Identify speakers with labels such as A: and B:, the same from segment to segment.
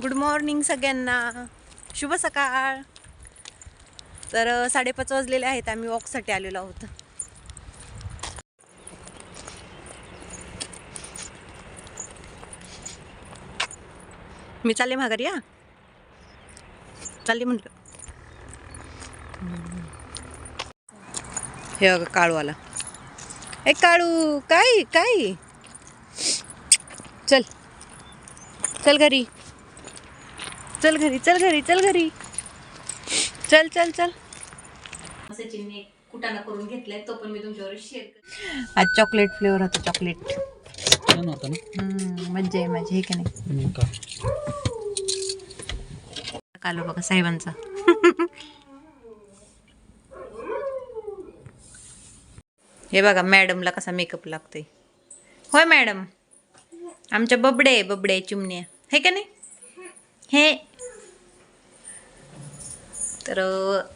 A: Good morning सगळ्यांना. शुभ सकाळ. तर साडेपाच वाजलेले आहेत. आम्ही वॉकसाठी आलेलो आहोत. मी चालले माघारी या चालले म्हटलं हे अगं काळू आला ए काळू काय काय? चल. चल घरी. चल घरी चल घरी चल घरी. चल चल चल. सचिनने कुटाणा करून घेतलाय तो पण मी तुमच्यावर शेअर आज चॉकलेट फ्लेवर होता चॉकलेट
B: छान होतं ना?
A: मज्जा आहे माझी हे का नाही? कालो बघा साहेबांचा. हे बघा मॅडमला कसा मेकअप लागतोय. होय मॅडम आमच्या बबडे बबडे चिमण्या. हे का नाही? हे तर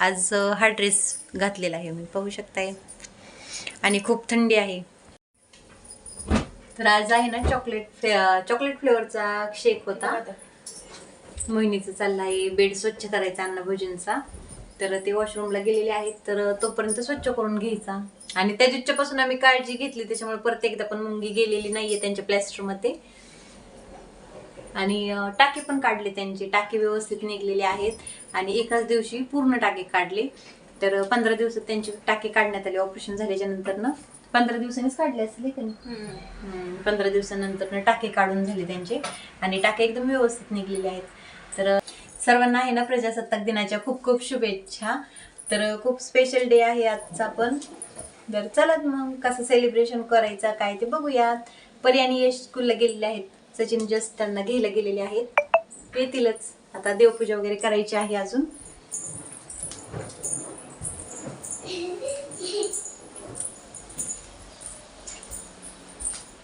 A: आज हा ड्रेस घातलेला आहे. मी पाहू शकताय. आणि खूप थंडी आहे. तर आज आहे ना चॉकलेट चॉकलेट फ्लेवरचा शेक होता. मोहिनीचं चाललं आहे बेड स्वच्छ करायचा अन्नभोजनचा तर ते वॉशरूमला गेलेले आहेत. तर तोपर्यंत स्वच्छ करून घ्यायचा. आणि त्या दिवसापासून आम्ही काळजी घेतली. त्याच्यामुळे परत एकदा पण मुंगी गेलेली नाहीये त्यांच्या प्लॅस्टरमध्ये आणि टाके पण काढले त्यांचे. टाके व्यवस्थित निघलेले आहेत. आणि एकाच दिवशी पूर्ण टाके काढले. तर पंधरा दिवसात त्यांचे टाके काढण्यात आले. ऑपरेशन झाल्याच्यानंतर ना पंधरा दिवसांनीच काढले असले हम्म, पंधरा दिवसानंतर टाके काढून झाले त्यांचे. आणि टाके एकदम व्यवस्थित निघलेले आहेत. तर सर्वांना आहे ना प्रजासत्ताक दिनाच्या खूप खूप शुभेच्छा. तर खूप स्पेशल डे आहे आजचा पण. तर चला मग कसं सेलिब्रेशन करायचं काय ते बघूयात. परी आणि यश स्कूलला गेलेले आहेत. सचिन जस्ट त्यांना घ्यायला गेलेले आहेत. येतीलच. आता देवपूजा वगैरे करायची आहे अजून.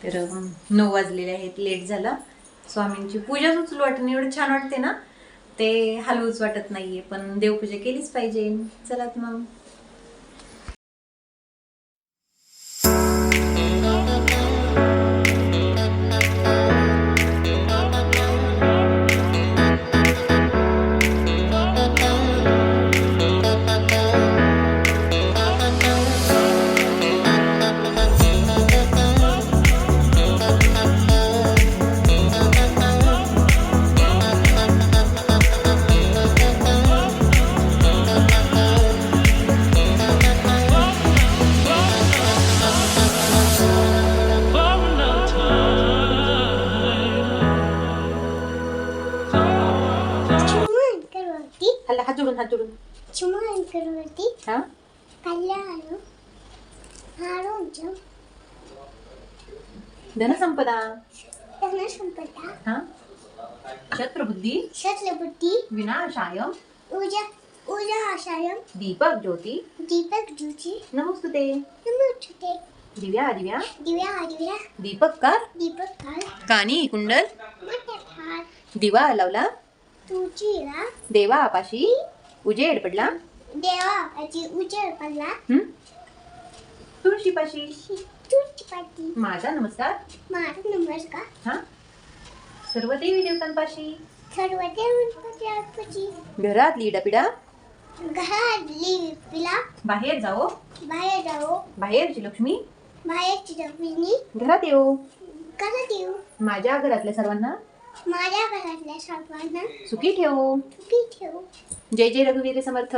A: तर नऊ वाजलेले आहेत. लेट झाला. स्वामींची पूजाच उचलू वाटत. नाही एवढं छान वाटते ना. ते हलवूच वाटत नाहीये. पण देवपूजा केलीच पाहिजे. चला मग. हा? तुरुप
C: चुनो
A: विनाशाय. ऊजा ऊज्या
C: आशायां दीपकभ्रोती
A: दीपक
C: ज्यूची नमस्कृते
A: दिव्या दिव्या
C: दिव्या आय
A: दीपक कर.
C: दीपक हाय
A: कानी कुंडल.
C: थाय
A: दिव्या लवला. तुची देवापाशी उजेड पडला?
C: uja pala
A: हं? तुळशीपाशी
C: pati
A: माझा नमस्कार.
C: mari namaskar
A: हा? सर्व देवी देवतांपाशी.
C: सर्व देवन पती
A: घरातली डपिडा
C: घरातली पिला
A: बाहेर जाओ.
C: बाहेर जाओ.
A: बाहेरची लक्ष्मी.
C: बाहेरची जमिनी
A: घरात येऊ.
C: करत येऊ.
A: माझ्या घरातल्या सर्वांना
C: माझ्या घरातल्या सर्वांना
A: सुखी ठेव.
C: सुखी ठेव.
A: जय जय रघुवीर समर्थ.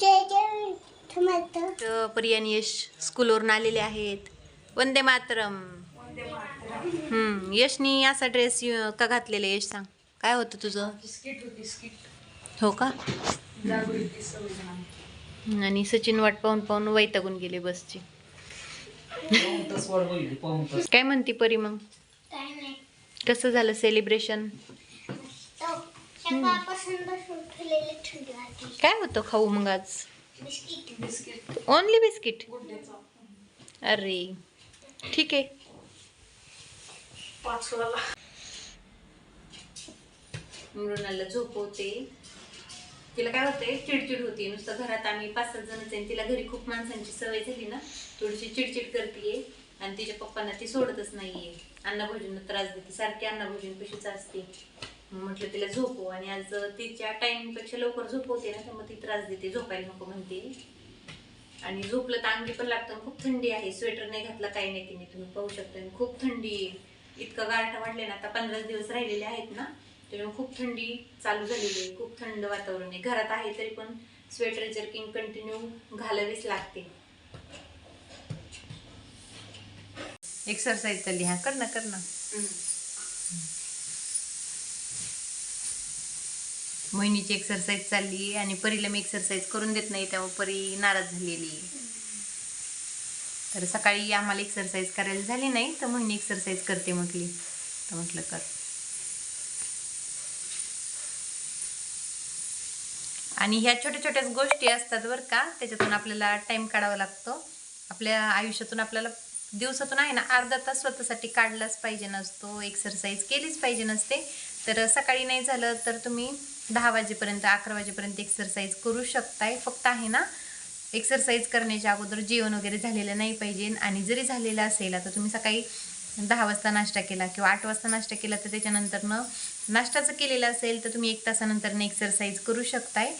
C: जय जय समर्थ.
A: परी आणि यश स्कूलवरून आलेले आहेत. वंदे मातरम. हम्म यशनी असा ड्रेस का घातलेला यश सांग. काय होतं तुझं? हो का? आणि सचिन वाट पाहून पाहून वैतागून गेले बसची. काय म्हणती परी मग? कसं झालं सेलिब्रेशन काय होतं खाऊ मग आज?
C: बिस्किट. बिस्किट
A: ओनली बिस्किट अरे ठीक आहे. मृणाला झोपवते. तिला काय होते? चिडचिड होती. नुसतं घरात आम्ही पाच सात जणच आहे तिला घरी खूप माणसांची सवय झाली ना. थोडीशी चिडचिड करते आणि तिच्या पप्पांना ती सोडतच नाहीये. अन्नभोजन त्रास देते. सारखी अन्नभोजन असते म्हटलं तिला झोपव. आणि आज तिच्या टायमिंगपेक्षा लवकर झोपवते ना तर मग ती त्रास देते. झोपायला नको म्हणते. आणि झोपलं तर अंगी पण लागतं आणि खूप थंडी आहे. स्वेटर नाही घातला काही नाही तिने. तुम्ही पाहू शकता. आणि खूप थंडी आहे. इतकं गारठा वाढले ना आता पंधरा दिवस राहिलेले आहेत ना त्यामुळे खूप थंडी चालू झालेली आहे. खूप थंड वातावरण आहे. घरात आहे तरी पण स्वेटर जर्किंग कंटिन्यू घालावीच लागते. एक्सरसाइज चालली हा कर ना कर ना. मोहिनीची एक्सरसाइज चालली आणि परीला मी एक्सरसाइज करून देत नाही त्यामुळे परी नाराज झालेली. तर सकाळी आम्हाला एक्सरसाइज करायला झाली नाही तर मोहिनी एक्सरसाइज करते म्हटली. तर म्हटलं कर. आणि ह्या छोट्या छोट्याच गोष्टी असतात बरं का त्याच्यातून आपल्याला टाइम काढावा लागतो. आपल्या आयुष्यातून आपल्याला दिवसातून आहे ना अर्धा तास स्वतःसाठी काढलाच पाहिजे नसतो एक्सरसाइज केलीच पाहिजे नसते. तर सकाळी नाही झालं तर तुम्ही दहा वाजेपर्यंत अकरा वाजेपर्यंत एक्सरसाइज करू शकताय. फक्त आहे ना एक्सरसाइज करण्याच्या अगोदर जेवण वगैरे झालेलं नाही पाहिजे. आणि जरी झालेलं असेल आता तुम्ही सकाळी दहा वाजता नाश्ता केला किंवा आठ वाजता नाश्ता केला तर त्याच्यानंतरनं नाश्ताचं केलेलं असेल तर तुम्ही एक तासानंतरनं एक्सरसाइज करू शकताय.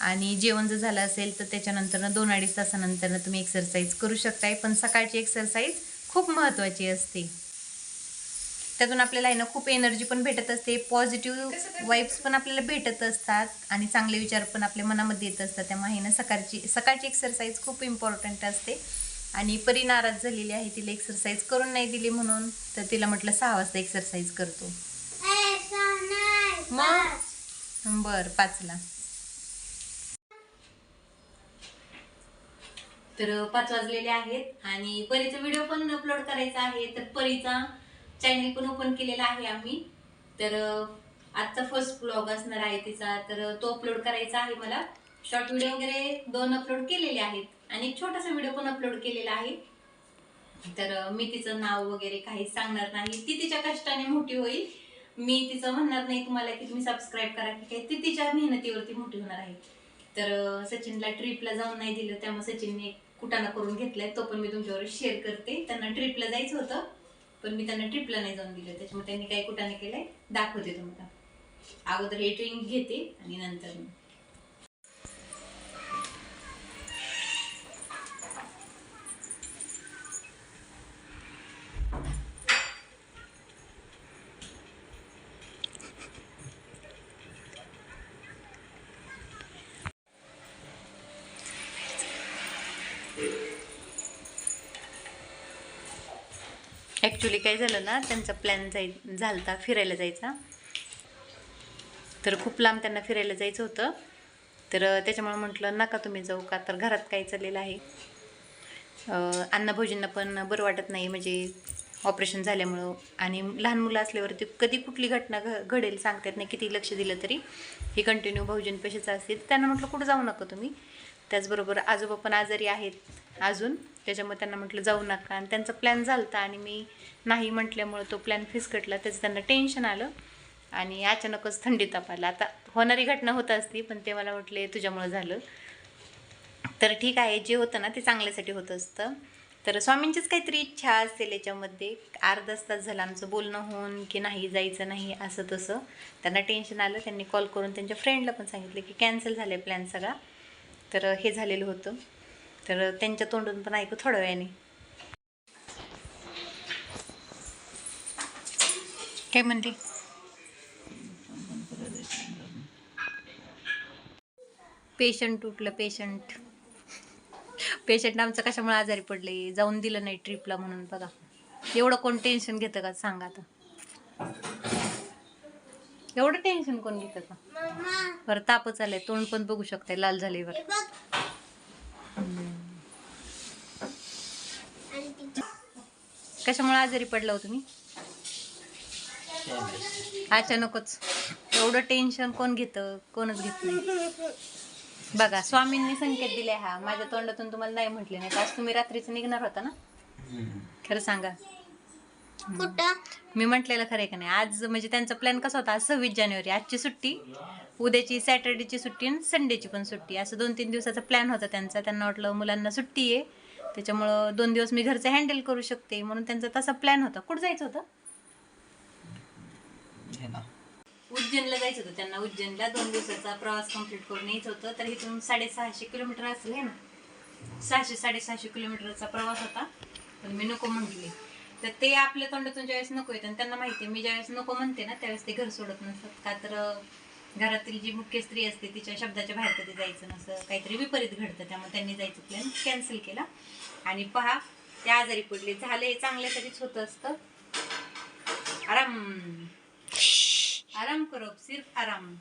A: आणि जेवण जर झालं असेल तर त्याच्यानंतरनं दोन अडीच तासानंतरनं तुम्ही एक्सरसाइज करू शकताय. पण सकाळची एक्सरसाइज खूप महत्त्वाची असते. त्यातून आपल्याला आहे ना खूप एनर्जी पण भेटत असते. पॉझिटिव्ह वाईब्स पण आपल्याला भेटत असतात आणि चांगले विचार पण आपल्या मनामध्ये येत असतात. त्यामुळे ना सकाळची सकाळची एक्सरसाइज खूप इम्पॉर्टंट असते. आणि परी नाराज झालेली आहे तिला एक्सरसाइज करून नाही दिली म्हणून तर तिला म्हटलं सहा वाजता एक्सरसाइज करतो. मग? बर पाचला. तर पाच वाजलेले आहेत आणि परीचा व्हिडिओ पण अपलोड करायचा आहे. तर परीचा चॅनल पण ओपन केलेला आहे आम्ही. तर आजचा फर्स्ट ब्लॉग असणार आहे तिचा. तर तो अपलोड करायचा आहे मला. शॉर्ट व्हिडिओ वगैरे दोन अपलोड केलेले आहेत. आणि एक छोटासा व्हिडिओ पण अपलोड केलेला आहे. तर मी तिचं नाव वगैरे काही सांगणार नाही. ती तिच्या कष्टाने मोठी होईल. मी तिचं म्हणणार नाही तुम्हाला की तुम्ही सबस्क्राईब करा की काय. ती तिच्या मेहनतीवरती मोठी होणार आहे. तर सचिनला ट्रिपला जाऊन नाही दिलं त्यामुळे सचिनने कुटाणा करून घेतलाय. तो पण मी तुमच्यावर शेअर करते. त्यांना ट्रिपला जायचं होतं पण मी त्यांना ट्रिपला नाही जाऊन दिलं. त्याच्यामुळे त्यांनी काही कुटाणा केलंय. दाखवते तुम्हाला. अगोदर हे ड्रिंक घेते आणि नंतर ॲक्च्युली काय झालं ना त्यांचा प्लॅन जाय झालता फिरायला जायचा. तर खूप लांब त्यांना फिरायला जायचं होतं. तर त्याच्यामुळे म्हटलं नका तुम्ही जाऊ का? तर घरात काय चाललेलं आहे? अन्नभोजींना पण बरं वाटत नाही म्हणजे ऑपरेशन झाल्यामुळं. आणि लहान मुलं असल्यावरती कधी कुठली घटना घ घडेल सांगता येत नाही किती लक्ष दिलं तरी. हे कंटिन्यू भाऊजींपाशीच असते त्यांना म्हटलं कुठं जाऊ नका तुम्ही? त्याचबरोबर आजोबा पण आजारी आहेत अजून. त्याच्यामुळे त्यांना म्हटलं जाऊ नका. आणि त्यांचा प्लॅन झाला होता आणि मी नाही म्हटल्यामुळं तो प्लॅन फिसकटला. त्याचं त्यांना टेन्शन आलं आणि अचानकच थंडी ताप आला आता होणारी घटना होत असती पण ते मला म्हटले तुझ्यामुळं झालं. तर ठीक आहे जे होतं ना ते चांगल्यासाठी होत असतं. तर स्वामींचीच काहीतरी इच्छा असेल याच्यामध्ये अर्धाच तास झालं आमचं बोलणं होऊन की नाही जायचं नाही असं तसं. त्यांना टेन्शन आलं. त्यांनी कॉल करून त्यांच्या फ्रेंडला पण सांगितलं की कॅन्सल झालं आहे प्लॅन सगळा. तर हे झालेलं होतं. तर त्यांच्या तोंडून पण ऐकू थोड्या वेळाने. काय म्हणते? पेशंट उठलं पेशंट पेशंट आमचं कशामुळे आजारी पडले? जाऊन दिलं नाही ट्रिपला म्हणून बघा. एवढं कोण टेन्शन घेतं का सांगा आता. एवढं टेन्शन कोण घेतं का?
C: मम्मा.
A: बरं तापच आलंय. तोंड पण बघू शकताय लाल झाले बरं कशामुळे आजारी पडला हो तुम्ही? अचानकच. एवढं टेन्शन कोण घेतं? कोणच घेत नाही. बघा स्वामींनी संकेत दिले हा. माझ्या तोंडातून तुम्हाला नाही म्हटले नाही आज तुम्ही रात्रीचं निघणार होता ना? खरं सांगा.
C: कुठं?
A: मी म्हटलेलं खरं आहे का नाही आज म्हणजे त्यांचा प्लॅन कसा होता? आज सव्वीस जानेवारी आजची सुट्टी. उद्याची सॅटर्डेची सुट्टी आणि संडेची पण सुट्टी. असं दोन तीन दिवसाचा प्लॅन होता त्यांचा. त्यांना वाटलं मुलांना सुट्टी आहे. त्याच्यामुळं दोन दिवस मी घरचं हँडल करू शकते. म्हणून त्यांचा तसा प्लॅन होता. कुठं जायचं होतं?
B: हे ना
A: उज्जैनला जायचं होतं त्यांना. उज्जैनला दोन दिवसाचा प्रवास कंप्लीट करून यायचं होतं. तर इथून साडेसहाशे किलोमीटर असेल है ना? सहाशे साडेसहाशे किलोमीटरचा प्रवास होता. पण मी नको म्हटले. तर ते आपल्या तोंडातून ज्यावेळेस नको येतं आणि त्यांना माहिती मी ज्यावेळेस नको म्हणते ना त्यावेळेस ते घर सोडत नसतात. का तर घरातील जी मुख्य स्त्री असते तिच्या शब्दाच्या बाहेर कधी जायचं नसतं. काहीतरी विपरीत घडतं त्यामुळे त्यांनी जायचं प्लॅन कॅन्सल केला. आणि पहा ते आजारी पडले. झाले चांगल्यासाठीच होतं असतं. आराम. आराम करो सिर्फ आराम.